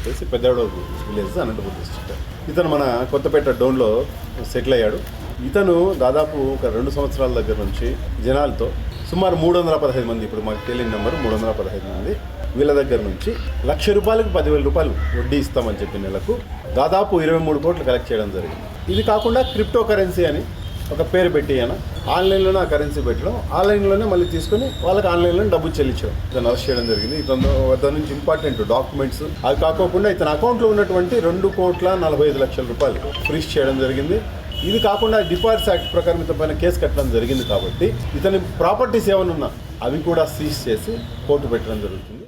చెప్పేసి పెద్దవాడు village Anantapuram district ఇతను మన కొత్తపేట డౌన్లో సెటిల్ అయ్యాడు. ఇతను దాదాపు ఒక రెండు సంవత్సరాల దగ్గర నుంచి జనాలతో సుమారు మూడు వందల పదహైదు మంది ఇప్పుడు మాకు తెలియని నెంబర్ మూడు వందల పదహైదు మంది వీళ్ళ దగ్గర నుంచి లక్ష రూపాయలకు పదివేల రూపాయలు వడ్డీ ఇస్తామని చెప్పిన నెలకు దాదాపు ఇరవై మూడు కోట్లు కలెక్ట్ చేయడం జరిగింది. ఇది కాకుండా క్రిప్టో కరెన్సీ అని ఒక పేరు పెట్టి ఆయన ఆన్లైన్లోనే ఆ కరెన్సీ పెట్టడం. ఆన్లైన్లోనే మళ్ళీ తీసుకొని వాళ్ళకి ఆన్లైన్లో డబ్బు చెల్లించడం. ఇతను అరెస్ట్ చేయడం జరిగింది. ఇతను వద్ద నుంచి ఇంపార్టెంట్ డాక్యుమెంట్స్ అది కాకోకుండా ఇతని అకౌంట్లో ఉన్నటువంటి రెండు కోట్ల నలభై ఐదు లక్షల రూపాయలు ఫ్రీజ్ చేయడం జరిగింది. ఇది కాకుండా డిఫాల్ట్స్ యాక్ట్ ప్రకారం ఇతని పైన కేసు కట్టడం జరిగింది కాబట్టి ఇతని ప్రాపర్టీస్ ఏమైనా ఉన్నా అవి కూడా సీజ్ చేసి కోర్టు పెట్టడం జరుగుతుంది.